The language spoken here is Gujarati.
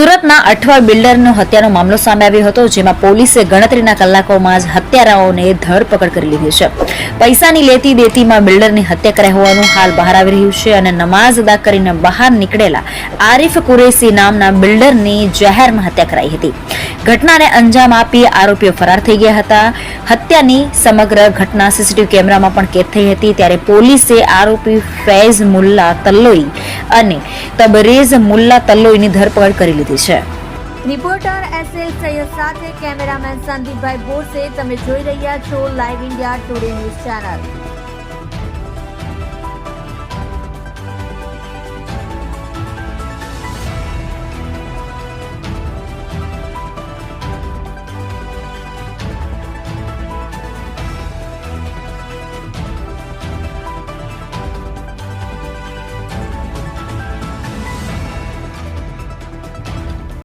સુરતના અઠવા બિલ્ડરનો હત્યાનો મામલો સામે આવ્યો હતો, જેમાં પોલીસે ગણતરીના કલાકોમાં જ હત્યારાઓને ધરપકડ કરી લીધી છે. પૈસાની લેતી દેતીમાં બિલ્ડરની હત્યા કર્યા હોવાનું હાલ બહાર આવી રહ્યું છે અને નમાઝ અદા કરીને બહાર નીકળેલા આરિફ કુરેશી નામના બિલ્ડરની જાહેરમાં હત્યા કરાઈ હતી. ઘટનાને અંજામ આપી આરોપીઓ ફરાર થઈ ગયા હતા. હત્યાની સમગ્ર ઘટના સીસીટીવી કેમેરામાં પણ કેદ થઈ હતી, ત્યારે પોલીસે આરોપી ફૈઝ મુલ્લા તલ્લોઈ અને તબરેઝ મુલ્લા તલ્લોઈની ધરપકડ કરી લીધી. છે. રિપોર્ટર એસ એલ સૈયદ સાથે કેમેરામેન સંદીપભાઈ બોરસે, તમે જોઈ રહ્યા છો live India Today news channel